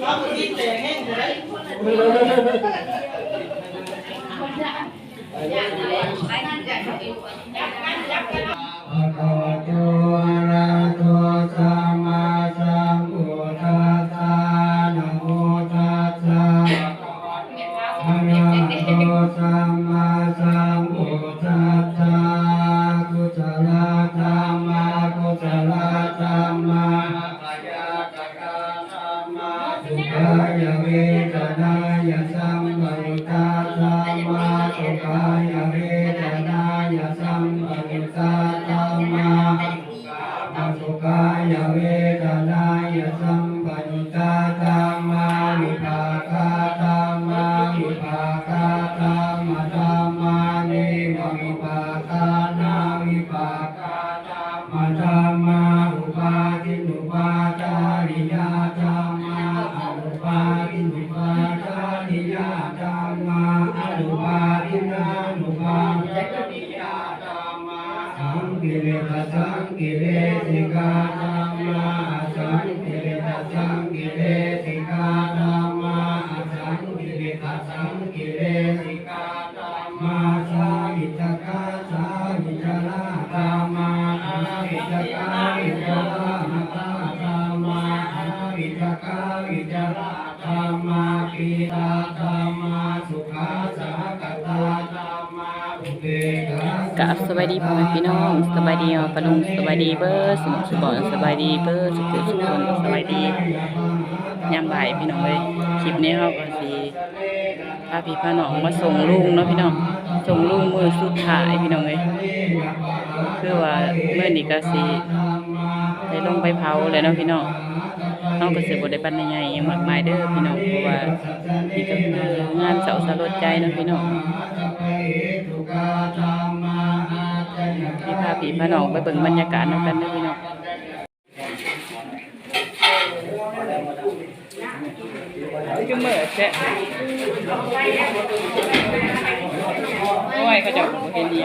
ภะคะวะโตอะ กับสบายดีพ่อแม่พี่น้องสบายดีอะปลุงสบายดีเบอร์สมองสบอนสบายดีเบอร์สุขสุขคนสบายดียามบ่ายพี่น้องเลยคลิปนี้เขาก็สิพาพี่พาน้องมาส่งลุงเนาะพี่น้องส่งลุงมือสุดท้ายพี่น้องเลยคือว่าเมื่อนี้ก็สิได้ลงไปเผาเลยเนาะพี่น้องน้องก็สิบ่ได้ปันใหญ่ๆมากมายเด้อพี่น้องเพราะว่านี่ก็คืองานเสาสลดใจเนาะพี่น้อง พี่พาพี่พาน้องไปเบิ่งบรรยากาศนำกันเด้อพี่น้องคือเหมือแช่โอ้ยเขาเจะบ่เห็นดี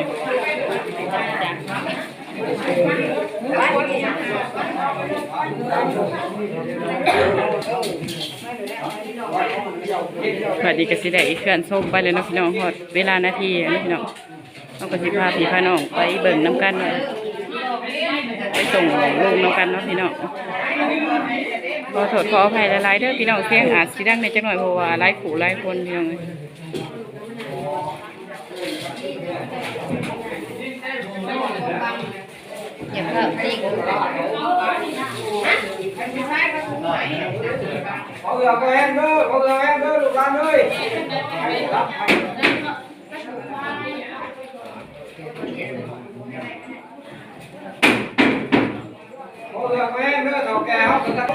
สวัสดีกสิได้อีกเคลื่อนส้มไปเลยนะพี่น้องอดเวลานาทีนะพี่น้องเอากระสิพาพี่พาน้องไปเบิ่งน้ำกันเนาะไปส่งลูกน้ำกันเนาะพี่น้องขอโทษขออภัยหลายๆเด้อพี่น้องเสียงอาจสิดังในจังหน่อยเพราะว่าหลายขู่หลายคนพี่น้องอ้ยอย่าเพิ่มติ๊ก mọi người có em đó mọi người em đó lục lan ơi. Mọi người có em đó thầu kè học người ta.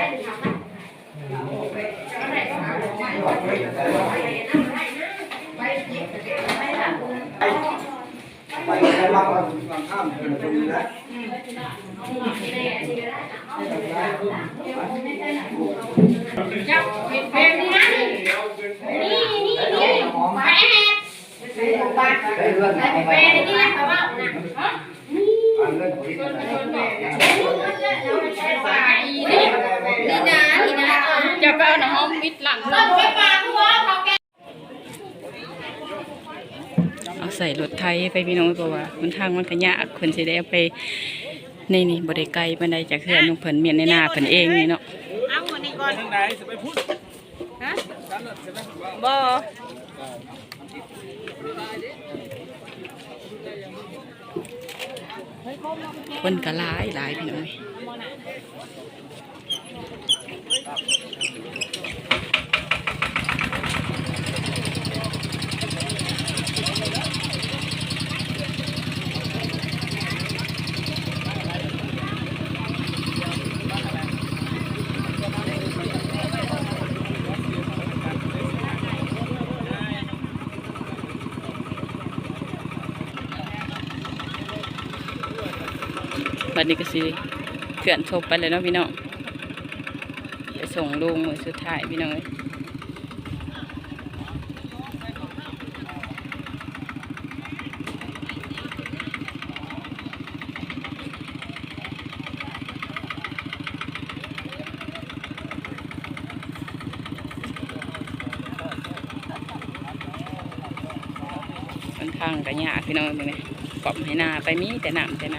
Hãy subscribe cho kênh Ghiền Mì Gõ Để không bỏ lỡ những video hấp dẫn จับเป็นเพลงนี้นะนี่นี่นี่แหวน Đấy luôn, แหวนนี่แหละเขาว่าน่ะฮะนี่ ăn lên của đi. นี่นะนี่นะจะไปเอาหน้าห้องมิดหลังต้องไปปากหัวเขาแกเอาใส่รถไทยไปพี่น้องเพราะว่ามันทางมันก็ยากคนสิได้ไป นี่นี่บ่ได้ไกลปานใดจากเฮือนของเพิ่นเมียนในนาเพิ่นเองนี่เนาะเอาอันนี้ก่อนฮะบ่คนก็หลายหลายพี่น้อง นี่ก็สิเขื่อนทบไปเลยเนาะพี่น้องไปส่งลุงมือสุดท้ายพี่น้องข้างกระยากพี่น้องเป็นไงปอบให้หน้าไปมีแต่หนัมแต่ไหน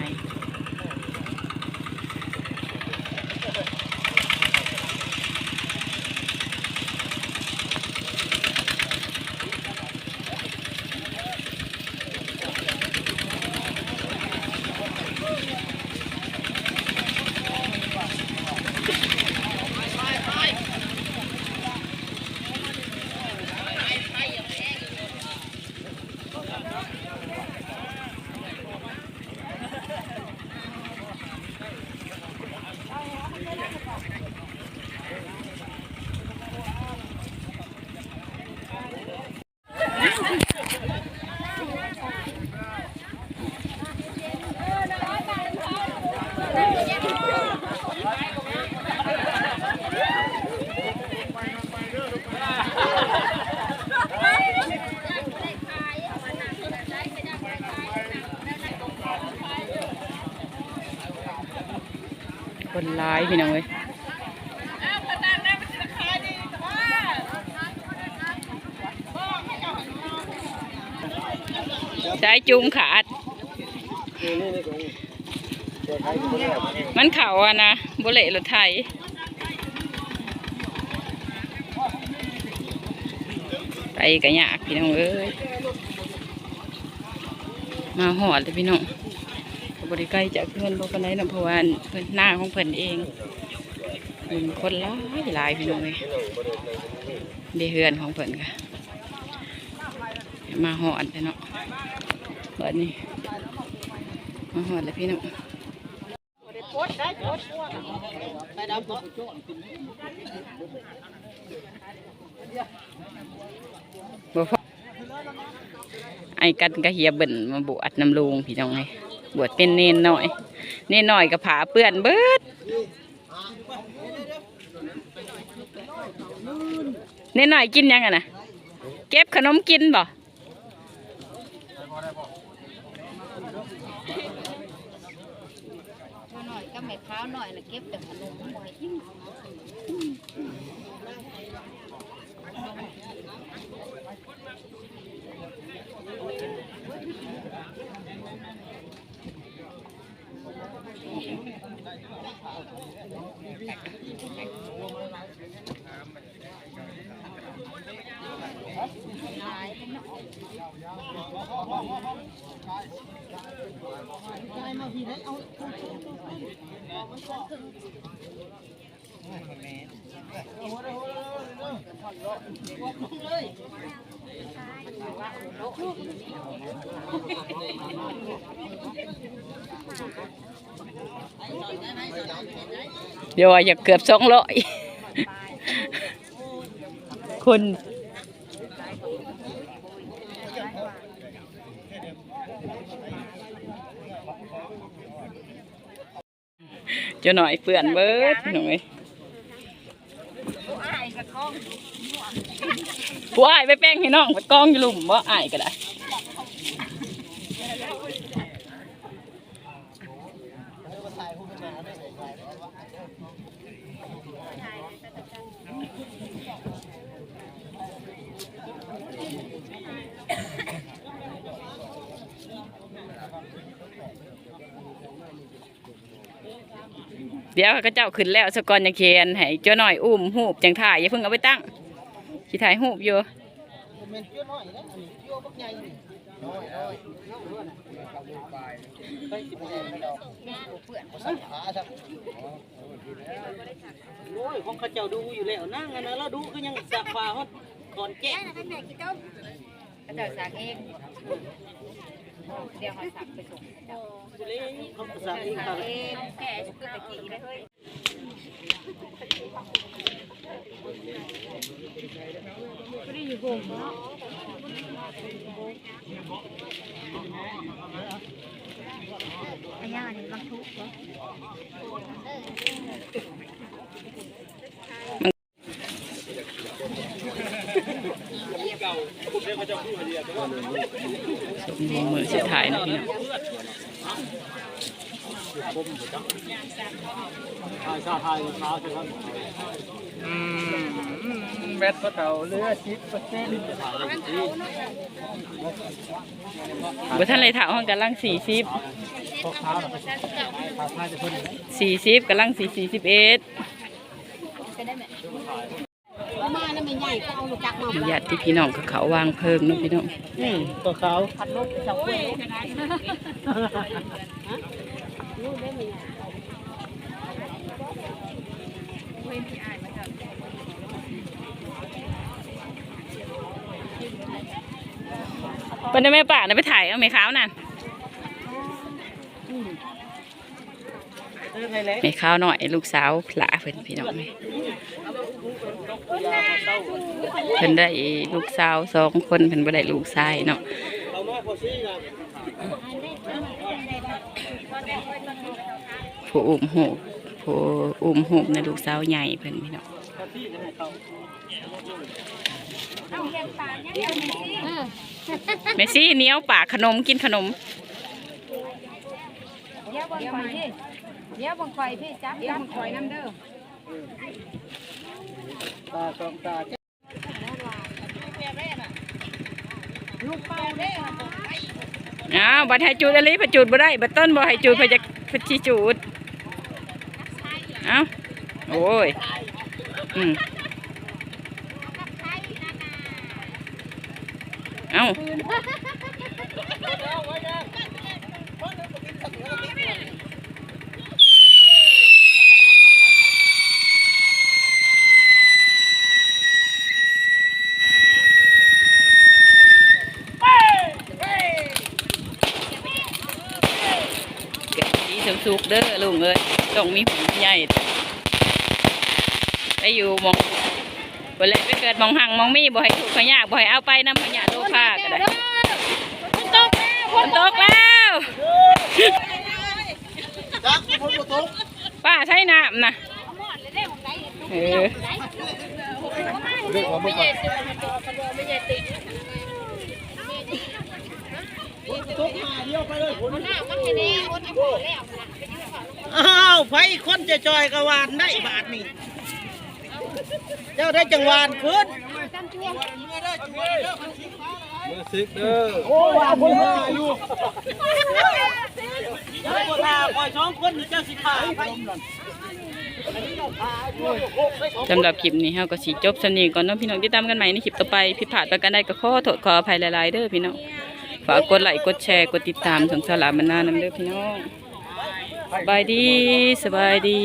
ร้ายพี่น้องเว้ยสายจูงขาด มันเข่าอะนะบุเละรถไทยไปกันยากพี่น้องเอ้ยมาหอดเลยพี่น้อง บริใกล้จากเพื่อนบ่ปานใดนะเพว่าเพื่อนหน้าของเพิ่นเองเป็นคนหลายหลายพี่น้องเลยเดเฮือนของเพิ่นค่ะมาหอดเลยเนาะเปิดนี่มาหอดเลยพี่น้องบ่พอไอ้กันก็เฮียเบิ่นมาบวชน้ำลุงพี่น้องไง บวชเป็นเนนหน่อย เนนหน่อยกับผาเปื้อนเบิดเนนหน่อยกินยังอะนะเก็บขนมกินบ่หน่อยก็ไม่เท้าหน่อยนะเก็บแต่ขนมหน่อย เเดี๋ยวอยากเกือบสองร้อยคนเจะหน่อยเปื่อนเบิดพี่น้อย ผู้อ้ายไปแป้งให้น้องไปกองอยู่หลุมบ่อ้ายก็ได้ เดี๋ยวก็เจ้าขึ้นแล้วสกอนยังเคียนให้เจ้าหน่อยอุ้มหูบจังถ่ายอย่าเพิ่งเอาไปตั้งสิถ่ายหูบอยู่โอ้ยของเขาเจ้าดูอยู่แล้วนั่งอันนั้นแล้วดูก็ยังสักฟ้าฮอดถอนแก้ก็จะสักเองเดี๋ยวเขาสักไปส่งอยู่ เลยเขาก็สักเองสัค่ะกเองแก่คือตะกี้ได้เฮ้ยไมือสุดท้ายนะพี่น้องายชาไทย ชาวใช่ไหมอืมแบตก็เต่าเหลือสิบเปอร์เซ็นต์บ่ทันเลยถามห้องกำลังสี่สิบพวกเขาชาวไทยจะเพิ่นสี่สิบกำลังสี่สี่สิบเอ็ด มาแล้วไม่ ใหญ่ก็เอาลูกจักมาญาติพี่น้องกับเขาวางเพิ่มเนาะพี่น้องอืมตัวขาวพันลูกจับเว้ยเป็นได้แม่ป่านะไปถ่ายเอาไหมขาวนั่นเรื่องไงเล็กแม่ขาวหน่อยลูกสาวหลาเพิ่นพี่น้อง เพิ่นได้ลูกสาวสองคนเพิ่นบ่ได้ลูกชายเนาะเราไม่พอซี่นะผู้อุ้มหูผู้อุ้มหูในลูกสาวใหญ่เพิ่นพี่น้องพอซี่จะให้เขาแม่ซี่เหนียวปากขนมกินขนมเดี๋ยวบังไฟพี่เดี๋ยวบังไฟพี่จับจับคอยน้ำเด้อ ตาสองตาลูกเป่าเด้อ้าวบัดให้จูดอะไรบัดจูดบ่ได้บัดต้นบ่ให้จูดเพิ่นจะพิ่นสิจูดเอ้าโอ้ยอืมเอ้า เกิดดี สุกๆเด้อลุงเอ้ยต้องมีหูใหญ่ไปอยู่หมองบ่เลยไปเกิดหมองหังหมองมีบ่ให้ถูกขยะบ่ให้เอาไปนำขยะโลภาก็ได้ฝนตกแล้วจักคนกระทบป้าใช้น้ำนะเออ เรื่ อ้าวไฟคนจะจอยกวานได้บาทนี่เจ้าได้จังหวานขึ้นมือสิบเด้อโอ้ยเอาคนมาอยู่เจ้าบ่ทาคอยสองคนเจ้าสิขาสำหรับคลิปนี้เฮาก็สิจบสนี้ก่อนเนาะพี่น้องติดตามกันใหม่ในคลิปต่อไปผิดพลาดประการใดก็ขอโทษขออภัยหลายๆเด้อพี่น้องากกดไลค์กดแชร์กดติดตามช่องสลามันนาน้ำเด้อพี่น้องสบายดีสบายดี